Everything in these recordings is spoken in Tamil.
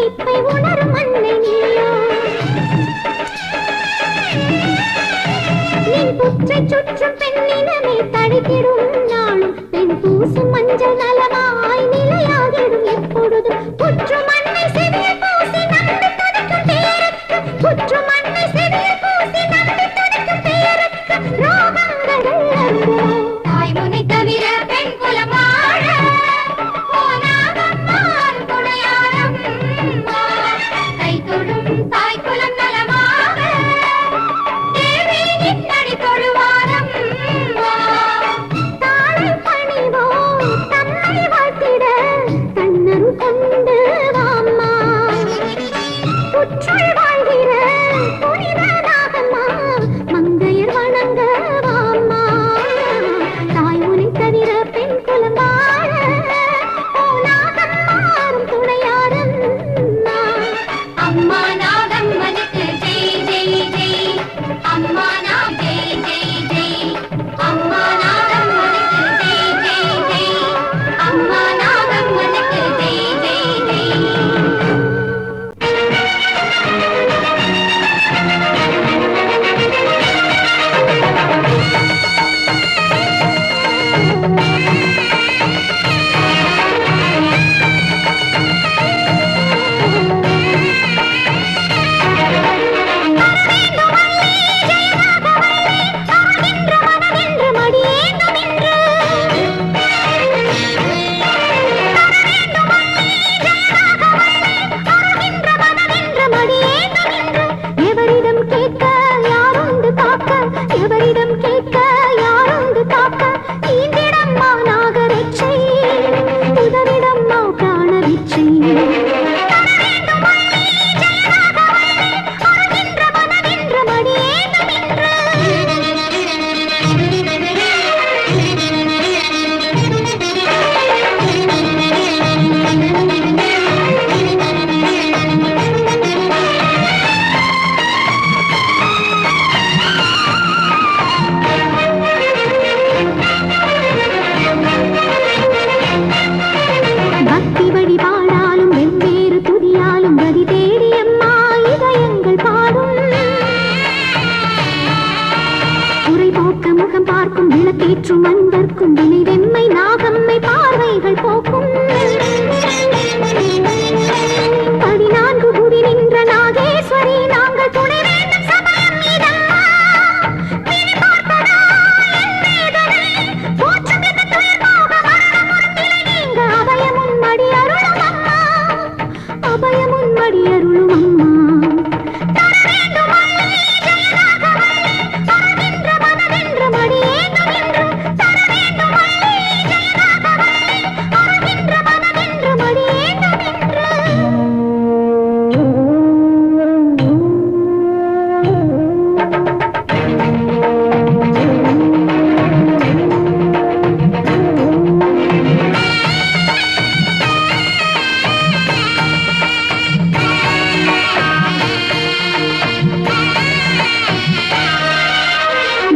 மனத்தவிப்பை உணரும் அன்னை நீயோ. நீ புற்றை சுற்றும் பெண்ணினமே தடுத்திடும் வயிற்று மந்தர் குந்தனை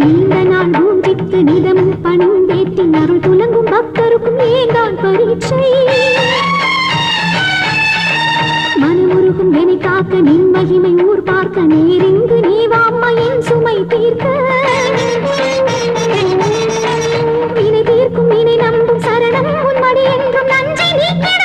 நீந்த நான் பூங்கித்து நிதமும் பணம் ஏற்றி அருள் துணங்கும் பக்தருக்கும் ஏந்தான் பரீட்சை. மனமுருகும் என்னை காக்க நின் மகிமை ஊர் பார்க்க நேரிங்கு நீவாம்மா என் சுமை தீர்க்க. வினை தீர்க்கும் வினை நம்பும் சரணம் உன் என்றும் நன்றி நீக்கிட.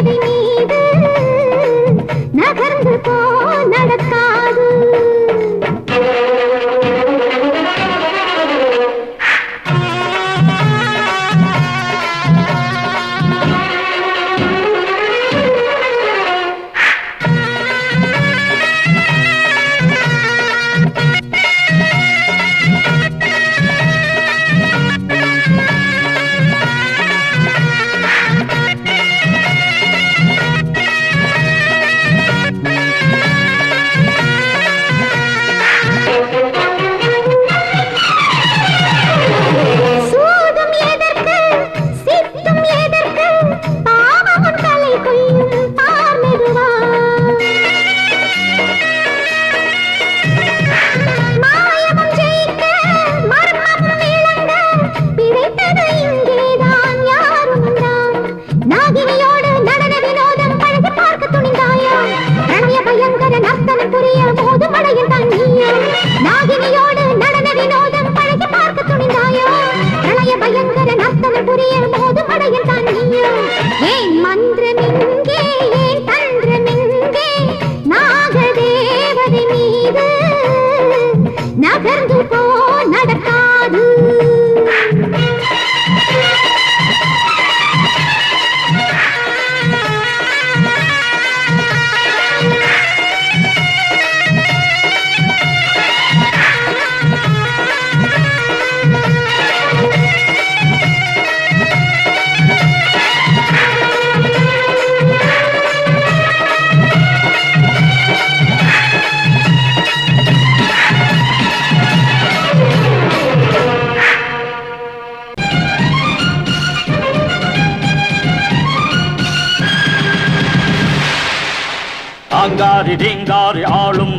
மதினி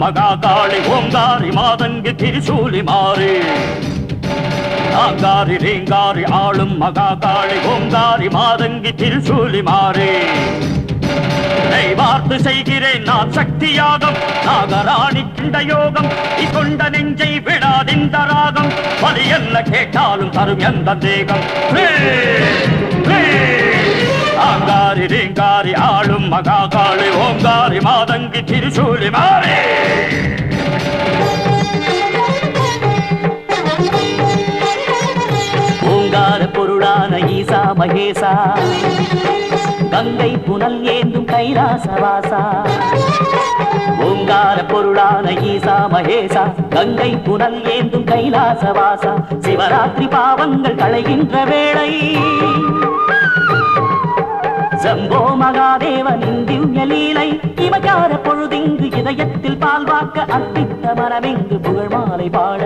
மகாகாளி ஓங்காரி மாதங்கி திரிசூலி மாறி. ஆங்காரி ரீங்காரி ஆளும் மகாகாளி ஓங்காரி மாதங்கி திரிசூலி மாறி. உன்னை வார்த்து செய்கிறேன் நான் சக்தியாகம் நாகராணி கிண்ட யோகம் கொண்ட நெஞ்சை விடாதிந்த ராகம் பலி என்ன கேட்டாலும் தரும் எந்த தேகம். ரே, ரே. ஆங்காரி ரீங்காரி ஆளும் மகாகாளி ஓங்காரி மாதங்கி திருச்சூலி மாறி. ஓங்கார பொருளான ஈசா மகேசா. கங்கை புனல் ஏந்தும் கைலாசவாசா ஓங்கார பொருளான ஈசா மகேசா. கங்கை புனல் ஏந்தும் கைலாசவாசா சிவராத்திரி பாவங்கள் களைகின்ற வேளை. சம்போ மகாதேவனின் திவ்ய லீலை இமக்கார பொழுதிங்கு இதயத்தில் பால்வாக்க அர்ப்பித்த அத்தித்த மனமெங்கு புகழ் மாலை பாட.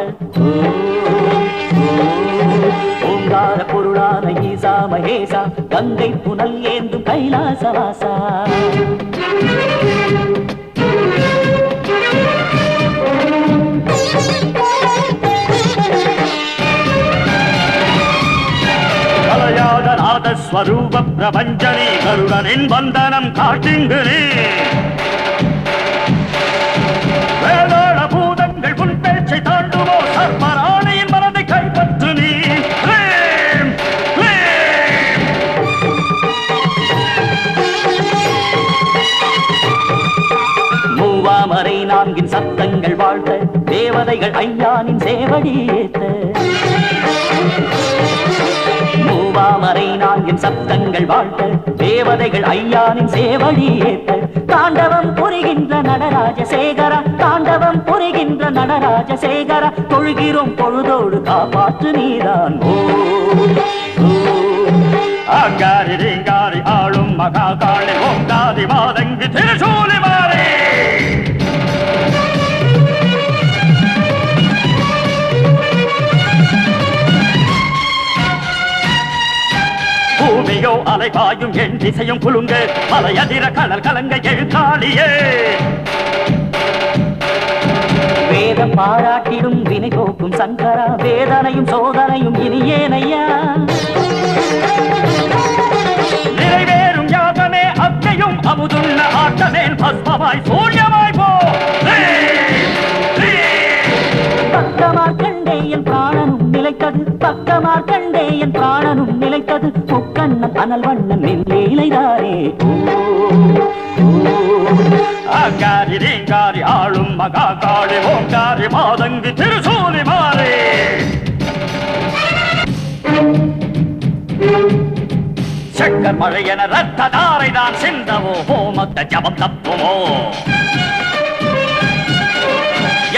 ஓங்கார பொருளான ஈசா மகேசா கங்கை புனல் ஏந்தும் கைலாசவாசா. ஸ்வரூப பிரபஞ்சனே கருடனின் வந்தனம் காட்டிங்கு நீ. வேதாள பூதங்கள் உன் பேச்சை தாண்டுமோ சர்மராணியின் மனதை கைப்பற்று நீ. மூவாமரை நான்கின் சத்தங்கள் வாழ்த்த தேவதைகள் ஐயானின் சேவடி ஏத்த மூவாமரை நான்கின் சப்தங்கள் வாழ்த்த தேவதைகள் ஐயானின் சேவடி ஏத்த தாண்டவம் புரிகின்ற நடராஜ சேகரா தாண்டவம் புரிகின்ற நடராஜ சேகரா தொழுகிறோம் பொழுதோடு காப்பாற்று நீதான். ஓ ஓ. ஆங்காரி ரீங்காரி ஆளும் மகாகாளி ஓங்காதி மாதங்கி திருசூலி. பூமியோ அலைபாயும் என் திசையும் குலுங்க மலையதிர கடல் கலங்க எழுத்தாளியே. வேதம் பாராட்டிடும் வினை போக்கும் சங்கரா வேதனையும் சோதனையும் இனியேனையா நிறைவேறும் யாகமே அத்தையும் அமுதுள்ள ஆட்டமேல் பஸ்மமாய் சூரியமாய் போ. பக்கமார் கண்டே என் பிராணனும் நிலைத்தது பக்கமார் கண்டே என் பிராணனும் நிலைத்தது முக்கண்ணன் அனல் வண்ணன் நெல்லேலைதாரே ஆங்காரி ரீங்காரி ஆளும் மகா மகாகாளி ஓங்காரி மாதங்கி திருசூலி மாறி. சக்கர் மழை என ரத்த தாரை தான் சிந்தவோ ஹோமத்த ஜபம் தப்புமோ?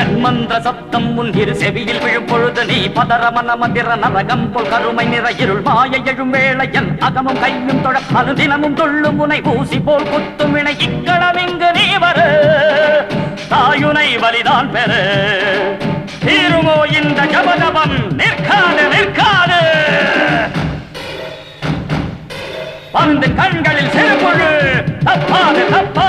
என் மந்திர சத்தம் உன் இரு செவியில் விழும் பொழுது நீ பதற மன மந்திர நரகம் போல் கருமை நிற இருள் மாய எழும் வேளை என் அகமும் கையும் தொட அனுதினமும் தொள்ளும் உனை ஊசி போல் குத்தும் வினை இக்களம் இங்கு நீ வரு. தாயுனை வலிதான் பெரு தீருமோ இந்த ஜபதபம் நிற்காது நிற்காது. பந்து கண்களில் சிறுபொழு தப்பாது கண்கள்